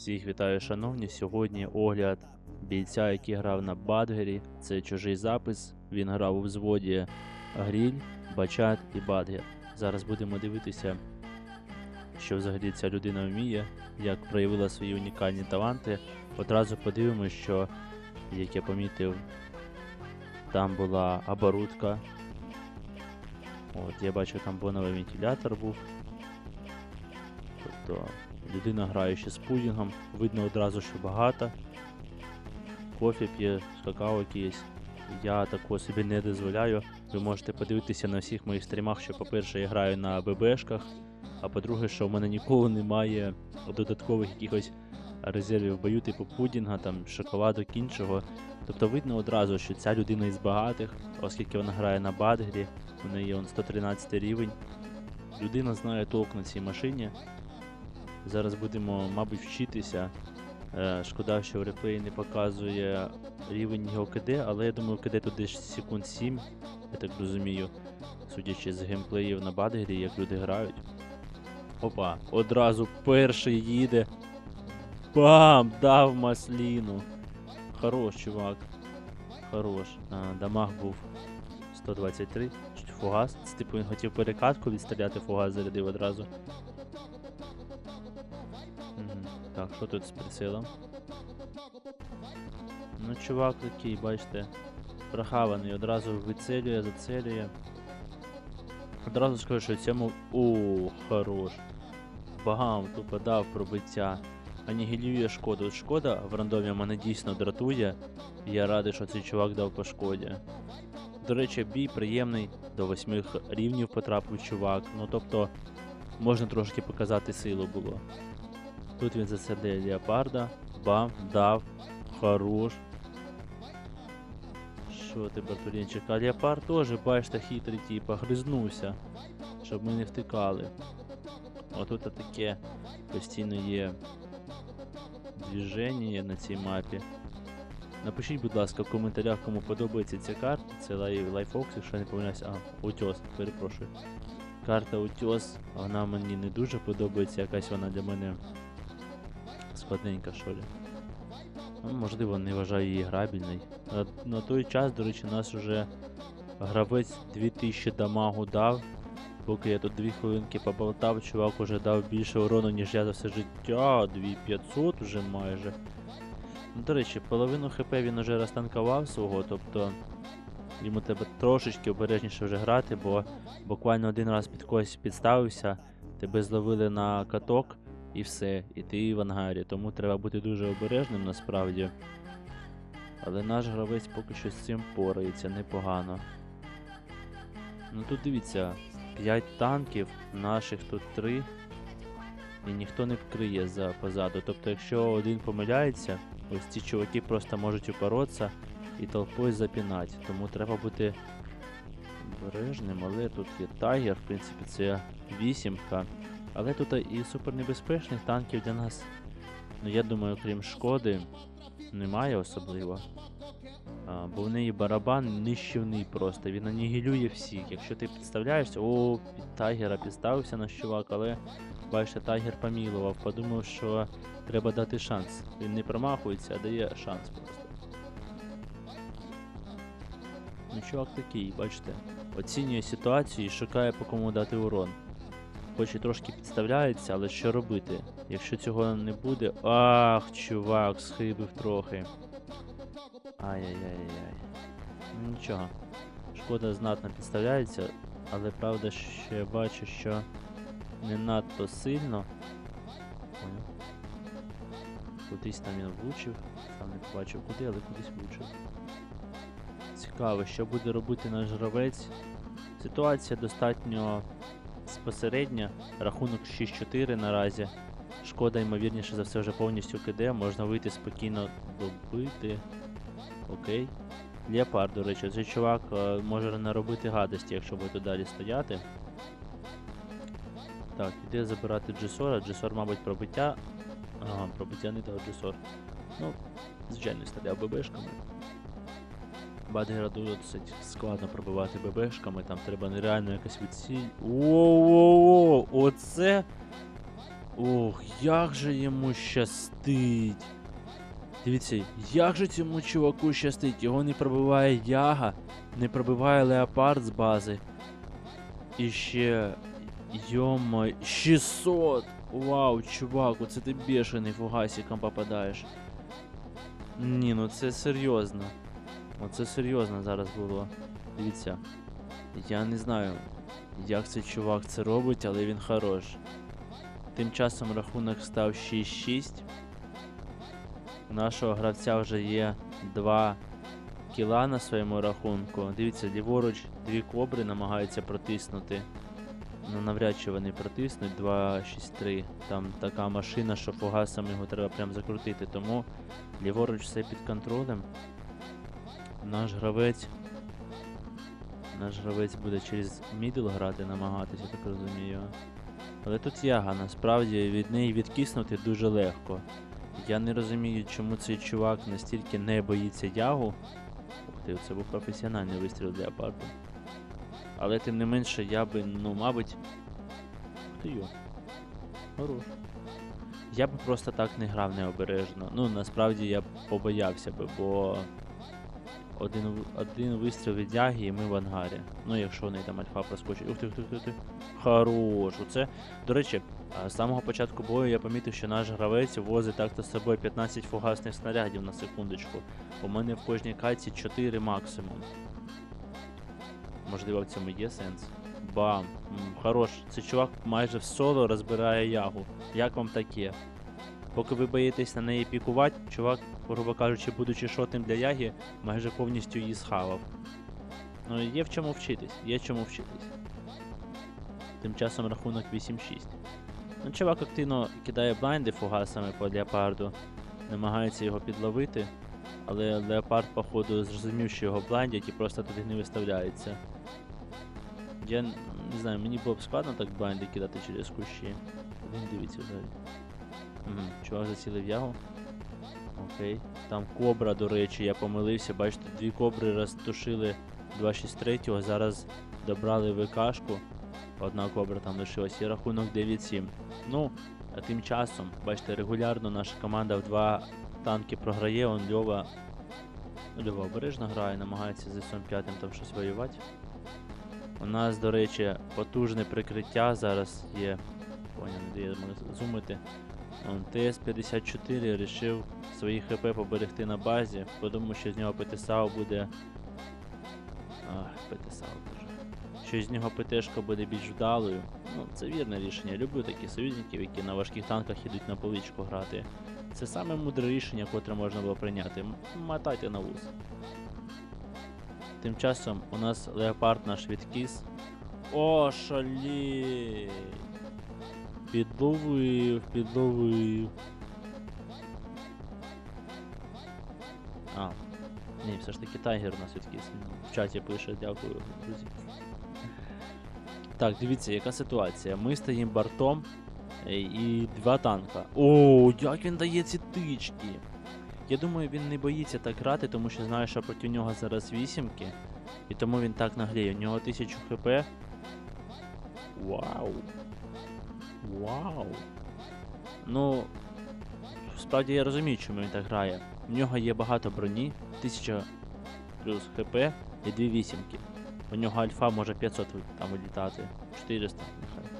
Всіх вітаю, шановні. Сьогодні огляд бійця, який грав на Бадгері. Це чужий запис. Він грав у взводі Гріль, Бачат і Бадгер. Зараз будемо дивитися, що взагалі ця людина вміє, як проявила свої унікальні таланти. Одразу подивимося, що, як я помітив, там була оборудка. От, я бачу, там боновий вентилятор був. Тобто людина грає з пудінгом, видно одразу, що багато. Кофе п'є, какао якийсь. Я такого собі не дозволяю. Ви можете подивитися на всіх моїх стрімах, що, по-перше, я граю на ББшках, а по-друге, що в мене ніколи немає додаткових якихось резервів бою, типу пудінга, там, шоколаду, іншого. Тобто видно одразу, що ця людина із багатих, оскільки вона грає на Бадгрі, у неї он 113 рівень. Людина знає толк на цій машині. Зараз будемо, мабуть, вчитися. Е, шкода, що в реплеї не показує рівень його КД, але я думаю, КД тут десь секунд 7, я так розумію, судячи з геймплеїв на Бадгері, як люди грають. Опа, одразу перший їде. Бам! Дав масліну. Хорош, чувак. Хорош. А, дамаг був 123. Чуть Фугас. Типу він хотів перекатку відстріляти, фугас зарядив одразу. Так, що тут з прицілом? Ну, чувак такий, бачите, прохаваний, одразу вицелює, зацелює. Одразу скажу, що цьому. О, хорош. Багам тупо дав пробиття. Анігілює шкоду. Шкода в рандомі мене дійсно дратує. Я радий, що цей чувак дав по шкоді. До речі, бій приємний, до восьми рівнів потрапив чувак. Ну тобто, можна трошки показати силу було. Тут він засадив леопарда. Бам, дав. Хорош. Що ти, Бартулінчик? А леопард теж, бачите, хитрий типа, гризнувся. Щоб ми не втикали. Отут таке постійно є движення на цій мапі. Напишіть, будь ласка, в коментарях, кому подобається ця карта. Це лайфокс, якщо я не помиляюсь. А, утьос, перепрошую. Карта утьос, вона мені не дуже подобається, якась вона для мене складненька, що ли. Ну, можливо, не вважаю її грабільною. На, на той час, до речі, нас вже гравець 2000 дамагу дав. Поки я тут 2 хвилинки поболтав, чувак уже дав більше урону, ніж я за все життя. 2500 вже майже. Ну, до речі, половину хп він уже розтанкував свого, тобто йому треба трошечки обережніше вже грати, бо буквально один раз під когось підставився, тебе зловили на каток і все, і ти в ангарі, тому треба бути дуже обережним насправді. Але наш гравець поки що з цим порається непогано. Ну тут дивіться, 5 танків, наших тут 3. І ніхто не вкриє за позаду. Тобто, якщо один помиляється, ось ці чуваки просто можуть упоротися і толпою запінати. Тому треба бути обережним, але тут є тайгер, в принципі, це вісімка. Але тут і супернебезпечних танків для нас. Ну я думаю, крім шкоди, немає особливо. А, бо в неї барабан нищівний просто, він анігілює всіх. Якщо ти підставляєшся, о, під тайгера підставився наш чувак, але бачите, тайгер помілував, подумав, що треба дати шанс. Він не промахується, а дає шанс просто. Ну, чувак такий, бачите, оцінює ситуацію і шукає по кому дати урон. Хоч і трошки підставляється, але що робити? Якщо цього не буде. Ах, чувак, схибив трохи. Ай-яй-яй-яй. Ну нічого. Шкода знатно підставляється, але правда, я бачу, що не надто сильно. Кудись там він влучив. Сам не побачив куди, але кудись влучив. Цікаво, що буде робити наш гравець. Ситуація достатньо спосередня. Рахунок 6-4 наразі. Шкода, ймовірніше за все, вже повністю киде. Можна вийти спокійно добити. Окей. Леопард, до речі, цей чувак е, може наробити гадості, якщо буде далі стояти. Так, іде забирати Джесора. Джесор, мабуть, пробиття. Ага, пробиття не дав Джесор. Ну, звичайно, стріляв ББшками. Бадгера досить складно пробивати ББшками, там треба нереально якась відсіль. Воу-воу-воу! Оце. Ох, як же йому щастить. Дивіться, як же цьому чуваку щастить. Його не пробиває яга, не пробиває леопард з бази. І ще. Йома, 600! Вау, чувак, оце ти бешений фугасиком попадаєш. Ні, ну це серйозно. Оце серйозно зараз було. Дивіться. Я не знаю, як цей чувак це робить, але він хорош. Тим часом рахунок став 6-6. У нашого гравця вже є 2 кіла на своєму рахунку. Дивіться, ліворуч дві кобри намагаються протиснути. Ну навряд чи вони протиснуть 2-6-3. Там така машина, що фугасом його треба прям закрутити. Тому ліворуч все під контролем. Наш гравець. Наш гравець буде через мідл грати, намагатися, так розумію. Але тут яга, насправді від неї відкиснути дуже легко. Я не розумію, чому цей чувак настільки не боїться ягу. Ух ти, це був професіональний вистріл для апарту. Але тим не менше я би, ну, мабуть. Ух ти йо. Хорош. Я би просто так не грав необережно. Ну, насправді я б побоявся би, бо один, один вистріл від яги і ми в ангарі. Ну, якщо в неї там альфа проскочить. Ух ти, ух ти, ух ти. Хорош. Оце. До речі, з самого початку бою я помітив, що наш гравець возить так-то з собою 15 фугасних снарядів на секундочку. У мене в кожній кайці 4 максимум. Можливо, в цьому є сенс. Бам! Хорош. Цей чувак майже в соло розбирає ягу. Як вам таке? Поки ви боїтесь на неї пікувати, чувак, грубо кажучи, будучи шотним для яги, майже повністю її схавав. Ну є в чому вчитись, є в чому вчитись. Тим часом рахунок 8-6. Ну, чувак активно кидає блайнди фугасами по леопарду, намагається його підловити, але леопард, походу, зрозумів, що його блайндять і просто туди не виставляється. Я не знаю, мені було б складно так блайнди кидати через кущі. Він дивиться взагалі. Угу, чувак зацілив ягу. Окей. Там кобра, до речі, я помилився. Бачите, дві кобри розтушили 263, а зараз добрали ВКшку. Одна кобра там лишилась і рахунок 9-7. Ну, а тим часом, бачите, регулярно наша команда в два танки програє, он Льова. Льова обережно грає, намагається з СМ 5 там щось воювати. У нас, до речі, потужне прикриття зараз є. Поняв, не дає зумити. Он ТС-54 вирішив свої ХП поберегти на базі, подумав, що з нього ПТСАУ буде. Ах, ПТСАУ кажу. Що з нього ПТшка буде більш вдалою. Ну, це вірне рішення. Люблю таких союзників, які на важких танках ідуть на поличку грати. Це саме мудре рішення, котре можна було прийняти. М- Мотайте на вуз. Тим часом у нас леопард наш відкис. О, шалі! Підловив, підловив. А, ні, все ж таки тайгер у нас відкис. В чаті пише, дякую, друзі. Так, дивіться, яка ситуація. Ми стоїмо бортом е, і два танка. О, як він дає ці тички. Я думаю, він не боїться так грати, тому що знає, що проти нього зараз вісімки. І тому він так нагліє. У нього 1000 хп. Вау. Вау. Ну, справді я розумію, чому він так грає. У нього є багато броні, 1000 плюс хп і дві вісімки. У нього альфа може 500 там вилітати. 400, нехай.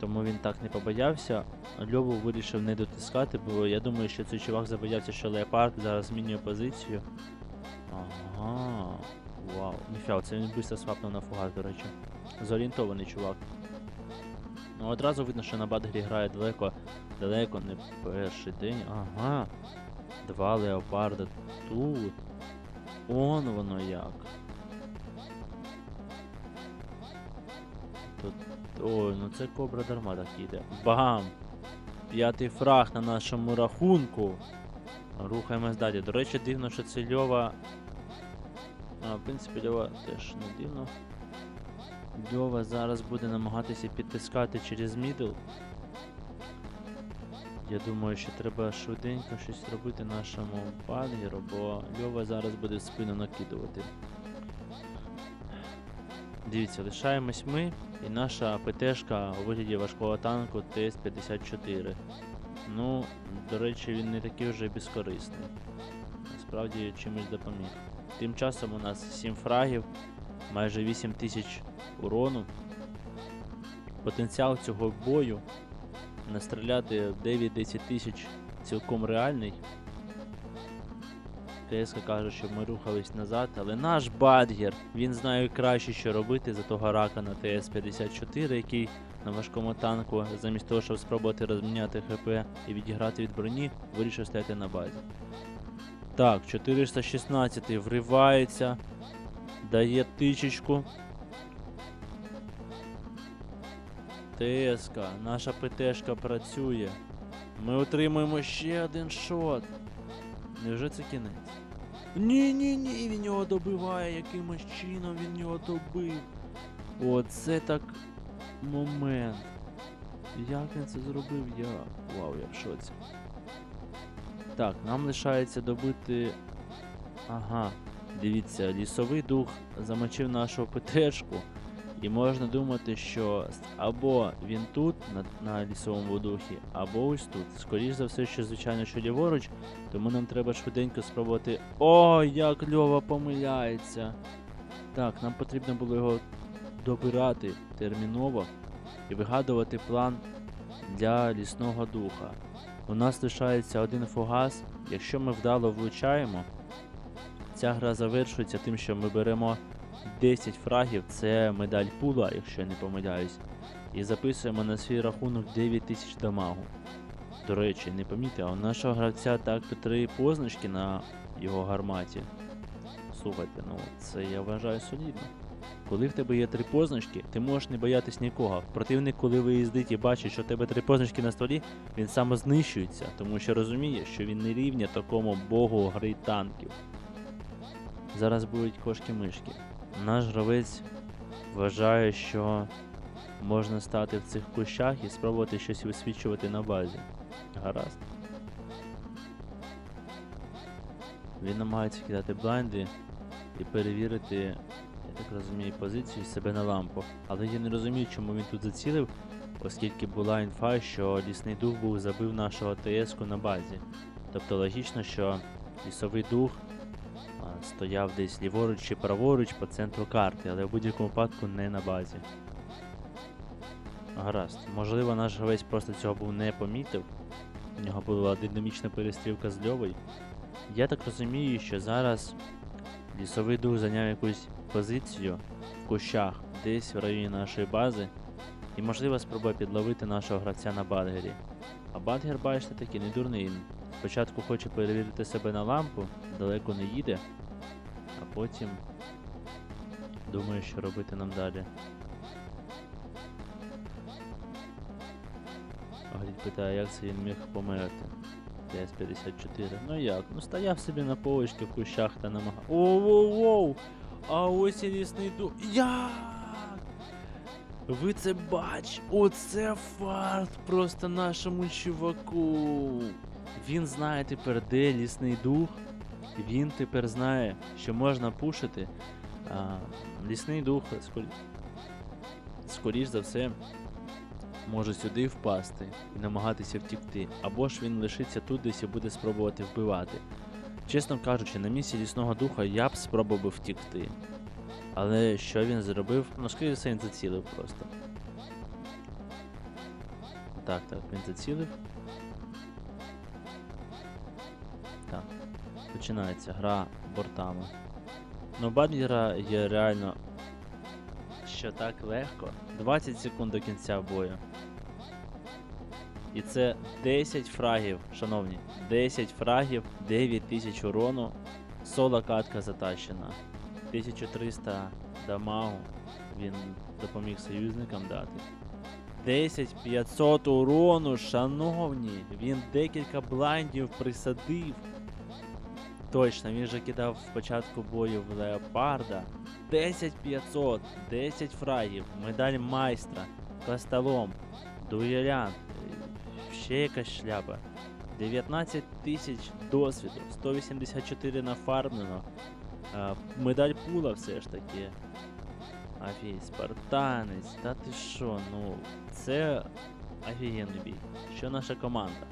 Тому він так не побоявся. Льову вирішив не дотискати, бо я думаю, що цей чувак забоявся, що Леопард зараз змінює позицію. Ага. Вау. Ніфіга, це він швидко свапнув на фугас, до речі. Зорієнтований чувак. Ну одразу видно, що на Бадгрі грає далеко, далеко, не перший день. Ага. Два леопарда тут. Он воно як. Тут. Ой, ну це кобра дарма так іде. Бам! П'ятий фраг на нашому рахунку. Рухаємось далі. До речі, дивно, що це Льова. А, в принципі, Льова теж не дивно. Льова зараз буде намагатися підтискати через мідл. Я думаю, що треба швиденько щось робити нашому бангеру, бо Льова зараз буде спину накидувати. Дивіться, лишаємось ми і наша ПТшка у вигляді важкого танку ТС-54. Ну, до речі, він не такий вже безкорисний. Насправді чимось допоміг. Тим часом у нас 7 фрагів, майже 8 тисяч урону. Потенціал цього бою настріляти 9-10 тисяч цілком реальний. ТСК каже, щоб ми рухались назад, але наш Бадгер, він знає краще, що робити за того рака на ТС-54, який на важкому танку, замість того, щоб спробувати розміняти ХП і відіграти від броні, вирішив стояти на базі. Так, 416 вривається, дає тичечку. ТСК, наша ПТшка працює. Ми отримуємо ще один шот. Невже це кінець? Ні, ні, ні, він його добиває, якимось чином він його добив. Оце так момент. Як він це зробив, я. Вау, я в шоці. Так, нам лишається добити. Ага, дивіться, лісовий дух замочив нашу ПТшку. І можна думати, що або він тут, на, на лісовому духі, або ось тут. Скоріше за все, що звичайно, що ліворуч, тому нам треба швиденько спробувати. О, як Льова помиляється! Так, нам потрібно було його добирати терміново і вигадувати план для лісного духа. У нас лишається один фугас. Якщо ми вдало влучаємо, ця гра завершується тим, що ми беремо 10 фрагів, це медаль пула, якщо я не помиляюсь, і записуємо на свій рахунок 9000 дамагу. До речі, не помітив, а у нашого гравця так-то три позначки на його гарматі. Слухайте, ну це я вважаю солідно. Коли в тебе є три позначки, ти можеш не боятись нікого. Противник, коли виїздить і бачить, що в тебе три позначки на столі, він самознищується, тому що розуміє, що він не рівня такому богу гри танків. Зараз будуть кошки-мишки. Наш гравець вважає, що можна стати в цих кущах і спробувати щось висвічувати на базі. Гаразд. Він намагається кидати блайнди і перевірити, я так розумію, позицію себе на лампу. Але я не розумію, чому він тут зацілив, оскільки була інфа, що лісний дух був забив нашого ТС-ку на базі. Тобто логічно, що лісовий дух стояв десь ліворуч чи праворуч по центру карти, але в будь-якому випадку не на базі. Гаразд. Можливо, наш гравець просто цього був не помітив. У нього була динамічна перестрілка з Льовою. Я так розумію, що зараз лісовий дух зайняв якусь позицію в кущах десь в районі нашої бази. І можливо спробує підловити нашого гравця на Бадгері. А Бадгер, бачите, такий не дурний. Спочатку хоче перевірити себе на лампу, далеко не їде, потім думає, що робити нам далі. Говорить, питає, як це він міг померти. ТС-54. Ну як? Ну стояв собі на полочці в кущах та намагав. Оу-воу-воу! А ось і лісний дух. Як? Ви це бач! Оце фарт просто нашому чуваку. Він знає тепер, де лісний дух. Він тепер знає, що можна пушити. А, лісний дух, скорі... скоріш за все, може сюди впасти і намагатися втікти. Або ж він лишиться тут десь і буде спробувати вбивати. Чесно кажучи, на місці лісного духа я б спробував втікти. Але що він зробив? Ну, скоріше все, він зацілив просто. Так, так, він зацілив. Починається гра бортами. Ну, Бадгера є реально. Що так легко. 20 секунд до кінця бою. І це 10 фрагів, шановні. 10 фрагів, 9 тисяч урону. Соло катка затащена. 1300 дамагу. Він допоміг союзникам дати. 10 500 урону, шановні. Він декілька блайндів присадив. Точно, він же кидав в початку бою в леопарда. 10 500, 10 фрагів, медаль майстра, касталом, дуелянт, е, ще якась шляпа. 19 тисяч досвіду, 184 нафармлено. Медаль пула все ж таки. Офігеть, спартанець, та ти що, ну, це офігенний бій. Що наша команда?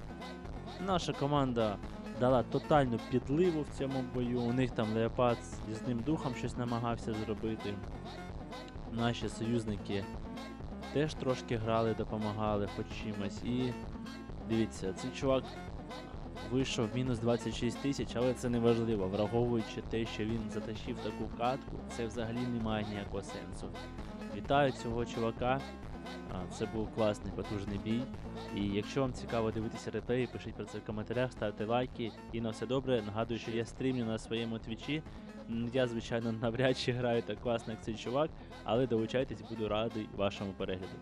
Наша команда дала тотальну підливу в цьому бою. У них там Леопард з ним духом щось намагався зробити. Наші союзники теж трошки грали, допомагали хоч чимось. І дивіться, цей чувак вийшов мінус 26 тисяч, але це не важливо, враховуючи те, що він затащив таку катку, це взагалі не має ніякого сенсу. Вітаю цього чувака. Це був класний потужний бій. І якщо вам цікаво дивитися реплеї, пишіть про це в коментарях, ставте лайки. І на все добре. Нагадую, що я стрімлю на своєму твічі. Я, звичайно, навряд чи граю так класно, як цей чувак, але долучайтесь, буду радий вашому перегляду.